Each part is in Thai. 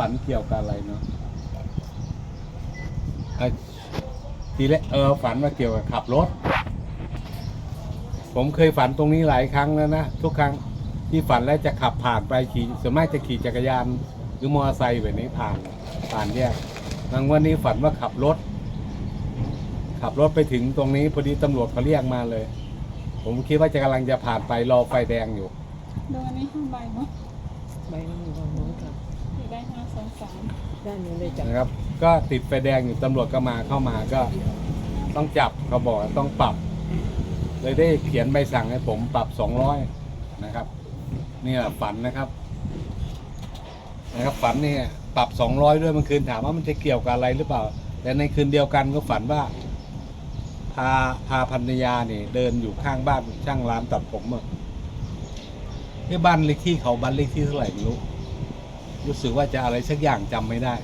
ฝันเกี่ยวกับอะไรเนาะอะทีแรกเออฝันว่าเกี่ยวกับขับรถ ผมเคยฝันตรงนี้หลายครั้งแล้วนะทุกครั้งที่ฝันแล้วจะขับผ่านไปขี่ส่วนมากจะขี่จักรยาน หรือมอเตอร์ไซค์แบบนี้ผ่านผ่านแยกบางวันนี้ฝันว่าขับรถ ขับรถไปถึงตรงนี้พอดีตำรวจเขาเรียกมาเลย ผมคิดว่าจะกำลังจะผ่านไปรอไฟแดงอยู่ดูอันนี้ห้าใบเนาะ ใบมันอยู่ฝั่ง ด้านนู้เลยจับนะครับ ก็ติดไฟแดงอยู่ตำรวจก็มาเข้ามาก็ต้องจับเขาบอกว่าต้องปรับ เลยได้เขียนใบสั่งให้ผมปรับสองร้อยนะครับเนี่ยฝันนะครับ นะครับฝันเนี่ยปรับสองร้อยด้วยเมันคืนถามว่ามันจะเกี่ยวกับอะไรหรือเปล่า แต่ในคืนเดียวกันก็ฝันว่าพาพาพันยาเนี่ยเดินอยู่ข้างบ้านช่างร้านตัดผมอะที่บ้านเลขที่เขาบ้านเลขที่เท่าไหร่ไม่รู้ รู้สึกว่าจะอะไรสักอย่างจำไม่ได้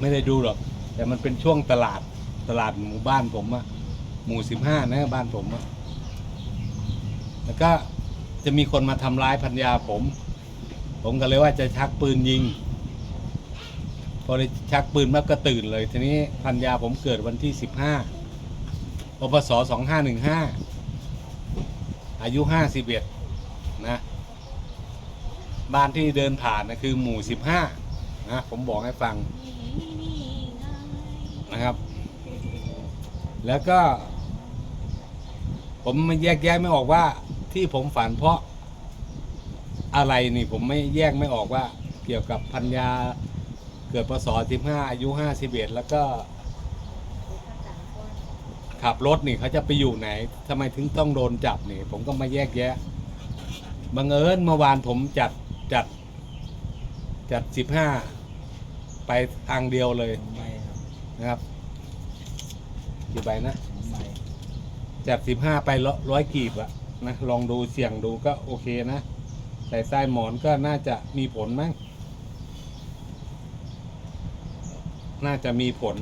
ไม่ได้ดูหรอก แต่มันเป็นช่วงตลาดตลาดหมู่บ้านผมอะหมู่สิบห้านะบ้านผมอะแล้วก็จะมีคนมาทำร้ายพันยาผม ผมก็เลยว่าจะชักปืนยิง พอได้ชักปืนมาก็ตื่นเลย ทีนี้พันยาผมเกิดวันที่สิบห้าปปศสองห้าหนึ่งห้าอายุห้าสิบเอ็ดนะ บ้านที่เดินผ่านนะคือหมู่สิบห้านะผมบอกให้ฟังนะครับ แล้วก็ ผมไม่แยกแยะไม่ออกว่า ที่ผมฝันเพราะอะไรนี่ผมไม่แยกไม่ออกว่า เกี่ยวกับพัญญาเกิดพศสิบห้าอายุห้าสิบเอ็ดแล้วก็ขับรถนี่เขาจะไปอยู่ไหนทำไมถึงต้องโดนจับนี่ ผมก็มาแยกแยะบังเอิญเมื่อวานผมจัด จัด จัดสิบห้าไปทางเดียวเลยใบครับนะครับกี่ใบนะใบจัดสิบห้าไปร้อยร้อยกีบอะนะลองดูเสี่ยงดูก็โอเคนะใส่ใต้หมอนก็น่าจะมีผลมั้งน่าจะมีผล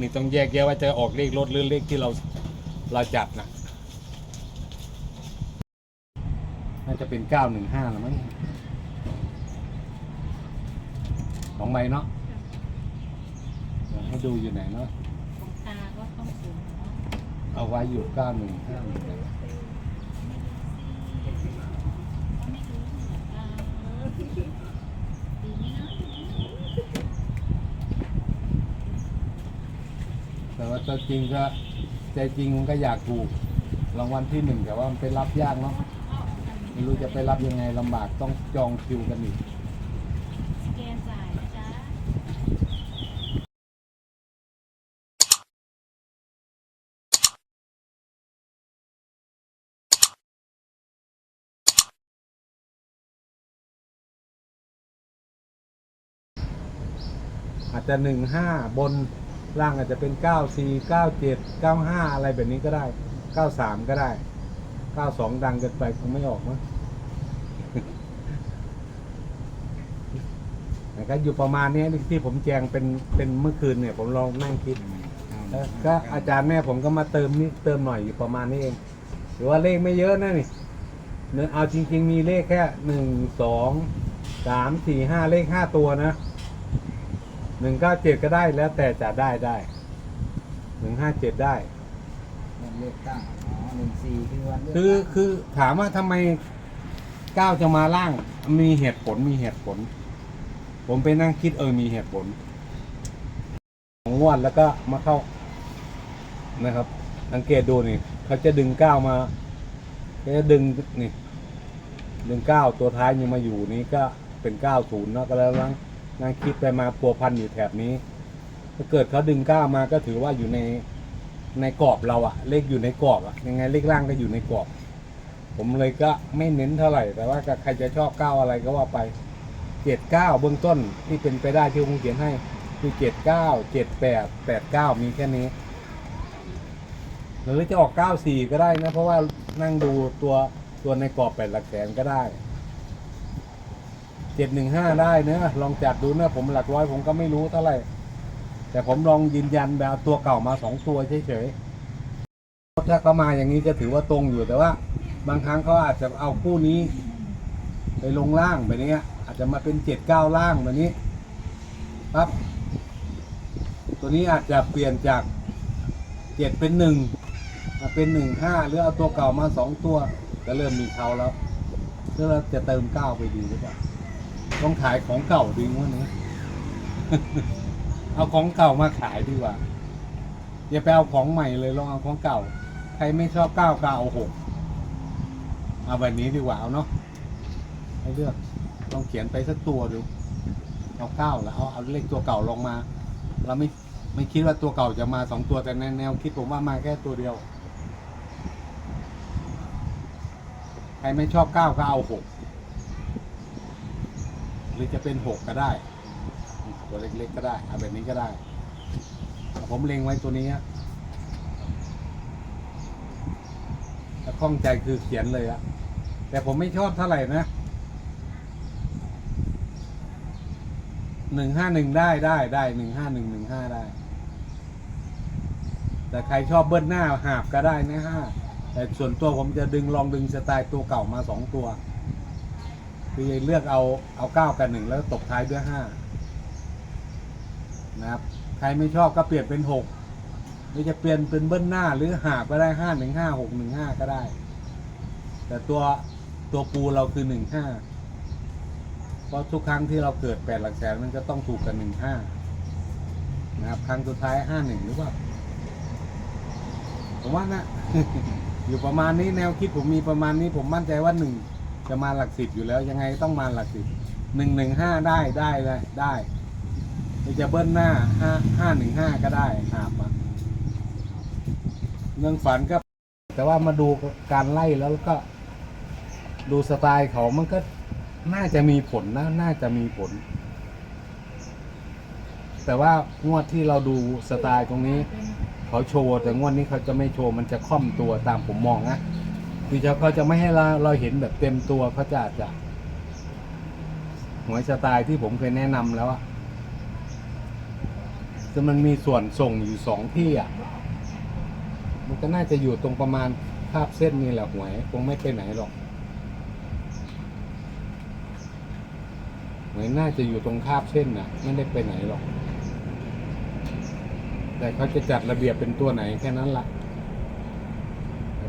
นี่ต้องแยกแยะว่าจะออกเลขรถหรือเลขที่เราเราจัดนะน่าจะเป็นเก้าหนึ่งห้าแล้วมั้ง สองใบเนาะเดี๋ยวให้ดูอยู่ไหนเนาะ ของตาก็ต้องสูงเนาะเอาไว้อยู่เก้าหนึ่งห้าไม่รู้ของตาดีไหมเนาะแต่ว่าตัวจริงก็ใจจริงมันก็อยากถูกรางวัลที่หนึ่งแต่ว่ามันไปรับยากเนาะ ไม่รู้จะไปรับยังไงลำบากต้องจองคิวกันอีก อาจจะหนึ่งห้าบนล่างอาจจะเป็นเก้าสี่เก้าเจ็ดเก้าห้าอะไรแบบนี้ก็ได้เก้าสามก็ได้เก้าสองดังเกินไปคงไม่ออกมั้งแต่ก็อยู่ประมาณนี้ที่ผมแจงเป็นเป็นเมื่อคืนเนี่ยผมลองนั่งคิดแล้วก็อาจารย์แม่ผมก็มาเติมนี่เติมหน่อยอยู่ประมาณนี้เองหรือว่าเลขไม่เยอะนะนี่เนื้อเอาจริง ๆ มีเลขแค่หนึ่งสองสามสี่ห้าเลขห้าตัวนะ หนึ่งเก้าเจ็ดก็ได้แล้วแต่จะได้ได้หนึ่งห้าเจ็ดได้ วันเลือกตั้งอ๋อหนึ่งสี่คือวันเลือกคือตั้งคือถามว่าทำไมเก้าจะมาล่าง มีเหตุผลมีเหตุผล ผมไปนั่งคิดเออมีเหตุผลของงวดแล้วก็มาเข้านะครับ สังเกตดูนี่เขาจะดึงเก้ามาเขาจะดึงนี่ดึงเก้าตัวท้ายยังมาอยู่นี้ก็เป็นเก้าศูนย์เนาะก็แล้วนั่ง นั่งคิดไปมาพัวพันอยู่แถบนี้ถ้าเกิดเขาดึงก้าวมาก็ถือว่าอยู่ในในกรอบเราอะเลขอยู่ในกรอบอะยังไงเลขล่างก็อยู่ในกรอบ ผมเลยก็ไม่เน้นเท่าไหร่ แต่ว่าใครจะชอบก้าวอะไรก็ว่าไปเจ็ดเก้าเบื้องต้นที่เป็นไปได้ที่ผมเขียนให้คือเจ็ดเก้าเจ็ดแปดแปดเก้ามีแค่นี้หรือจะออกเก้าสี่ก็ได้นะ เพราะว่านั่งดูตัวตัวในกรอบแปดหลักแสนก็ได้ เจ็ดหนึ่งห้าได้เนะลองจัดดูนะผมหลักร้อยผมก็ไม่รู้เท่าไหร่ แต่ผมลองยืนยันแบบตัวเก่ามาสองตัวเฉยๆถ้าเขามาอย่างนี้ก็ถือว่าตรงอยู่แต่ว่า บางครั้งเขาอาจจะเอาคู่นี้ ไปลงล่างแบบนี้อาจจะมาเป็นเจ็ดเก้าล่างแบบนี้ปั๊บตัวนี้อาจจะเปลี่ยนจากเจ็ดเป็นหนึ่งมาเป็นหนึ่งห้าหรือเอาตัวเก่ามาสองตัว ก็เริ่มมีเขาแล้วแล้วเราจะเติมเก้าไปดีหรือเปล่า ต้องขายของเก่าดีวะนี้เอาของเก่ามาขายดีกว่าอย่าไปเอาของใหม่เลยลองเอาของเก่า ใครไม่ชอบเก้าก็เอาหกเอาแบบนี้ดีกว่าเอาเนาะให้เลือกลองเขียนไปสักตัวดูเอาเก้าแล้วเอาเอาเลขตัวเก่าลงมา เราไม่ไม่คิดว่าตัวเก่าจะมาสองตัวแต่ในแนวคิดผมว่ามาแค่ตัวเดียว ใครไม่ชอบเก้าก็เอาหก รือจะเป็นหกก็ได้ ตัวเล็กๆก็ได้เอาแบบนี้ก็ได้ ผมเล็งไว้ตัวนี้อะถ้าข้องใจคือเขียนเลยอะแต่ผมไม่ชอบเท่าไหร่นะหนึ่งห้าหนึ่งได้ได้ได้หนึ่งห้าหนึ่งหนึ่งห้าได้ แต่ใครชอบเบิ้ลหน้าหาบก็ได้นะห้าแต่ส่วนตัวผมจะดึงลองดึงสไตล์ตัวเก่ามาสองตัว คือเลือกเอาเอาเก้ากับหนึ่งแล้วตบท้ายด้วยห้านะครับ ใครไม่ชอบก็เปลี่ยนเป็นหกหรือจะเปลี่ยนเป็นเบิ้ลหน้าหรือหาก็ได้ห้าหนึ่งห้าหกหนึ่งห้าก็ได้ แต่ตัวตัวปูเราคือหนึ่งห้าเพราะทุกครั้งที่เราเกิดแปดหลักแสนมันก็ต้องถูกกันหนึ่งห้านะครับ ครั้งสุดท้ายห้าหนึ่งหรือเปล่าผมว่านะ อยู่ประมาณนี้แนวคิดผมมีประมาณนี้ผมมั่นใจว่าหนึ่ง จะมาหลักสิบอยู่แล้ว ยังไงต้องมาหลักสิบหนึ่งหนึ่งห้าได้ได้เลยได้จะเบิ้ลหน้าห้าห้าหนึ่งห้าก็ได้หาบมาเรื่องฝันก็ แต่ว่ามาดูการไล่แล้วก็ ดูสไตล์เขามันก็น่าจะมีผลนะน่าจะมีผล แต่ว่างวดที่เราดูสไตล์ตรงนี้ เขาโชว์แต่งวดนี้เขาจะไม่โชว์มันจะค่อมตัวตามผมมองนะ คือจะเขาจะไม่ให้เราเราเห็นแบบเต็มตัวเขาจะอาจจะหวยสไตล์ที่ผมเคยแนะนำแล้วอะจะมันมีส่วนส่งอยู่สองที่อะมันก็น่าจะอยู่ตรงประมาณภาพเส้นนี่แหละหวยคงไม่ไปไหนหรอกหวยน่าจะอยู่ตรงคาบเส้นน่ะ ไม่ได้ไปไหนหรอก แต่เขาจะจัดระเบียบเป็นตัวไหนแค่นั้นละ่ะ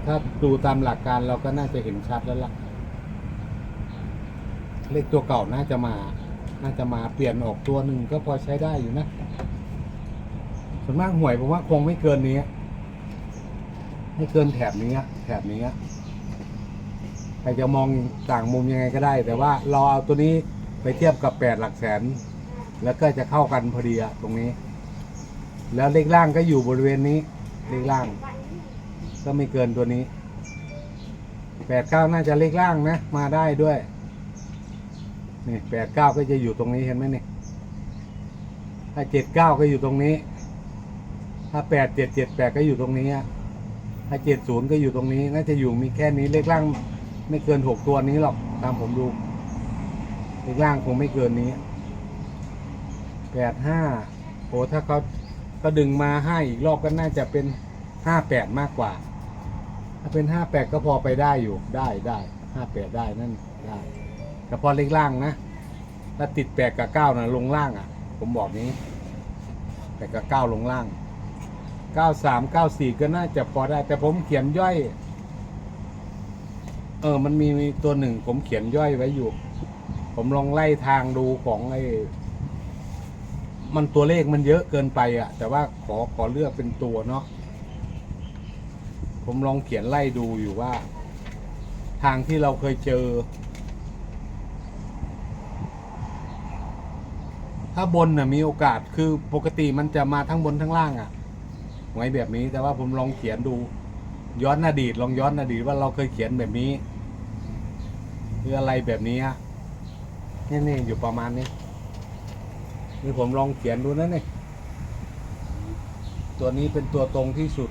ถ้าดูตามหลักการเราก็น่าจะเห็นชัดแล้วละ่ะ เลขตัวเก่าน่าจะมา น่าจะมาเปลี่ยนออกตัวหนึ่งก็พอใช้ได้อยู่นะ ส่วนมากหวยผมว่าคงไม่เกินนี้ ไม่เกินแถบนี้แถบนี้ใครจะมองต่างมุมยังไงก็ได้ แต่ว่าเราเอาตัวนี้ไปเทียบกับแปดหลักแสน แล้วก็จะเข้ากันพอดีอะตรงนี้ แล้วเลขล่างก็อยู่บริเวณนี้ เลขล่าง ก็ไม่เกินตัวนี้แปดเก้าน่าจะเลขล่างนะ มาได้ด้วย นี่แปดเก้าก็จะอยู่ตรงนี้เห็นไหมนี่ถ้าเจ็ดเก้าก็อยู่ตรงนี้ ถ้าแปดเจ็ดเจ็ดแปดก็อยู่ตรงนี้ถ้าเจ็ดศูนย์ก็อยู่ตรงนี้ น่าจะอยู่มีแค่นี้เลขล่างไม่เกินหกตัวนี้หรอกตามผมดูเลขล่างคงไม่เกินนี้แปดห้าโอ้ถ้าเขาก็ดึงมาให้อีกรอบก็น่าจะเป็นห้าแปดมากกว่า ถ้าเป็นห้าแปดก็พอไปได้อยู่ได้ได้ห้าแปดได้นั่นได้เฉพาะเลขล่างนะถ้าติดแปดกับเก้านะลงล่างอะ ผมบอกนี้แปดกับเก้าลงล่างเก้าสามเก้าสี่ก็น่าจะพอได้ แต่ผมเขียนย่อย เออ มันมีมีตัวหนึ่งผมเขียนย่อยไว้อยู่ ผมลองไล่ทางดูของไอ้มันตัวเลขมันเยอะเกินไปอะแต่ว่าขอขอเลือกเป็นตัวเนาะ ผมลองเขียนไล่ดูอยู่ว่า ทางที่เราเคยเจอ ถ้าบนน่ะมีโอกาสคือปกติมันจะมาทั้งบนทั้งล่างอะไว้แบบนี้แต่ว่าผมลองเขียนดู ย้อนอดีตลองย้อนอดีตว่าเราเคยเขียนแบบนี้หรืออะไรแบบนี้ฮะนี่นี่อยู่ประมาณนี้นี่ผมลองเขียนดูนะนี่ตัวนี้เป็นตัวตรงที่สุด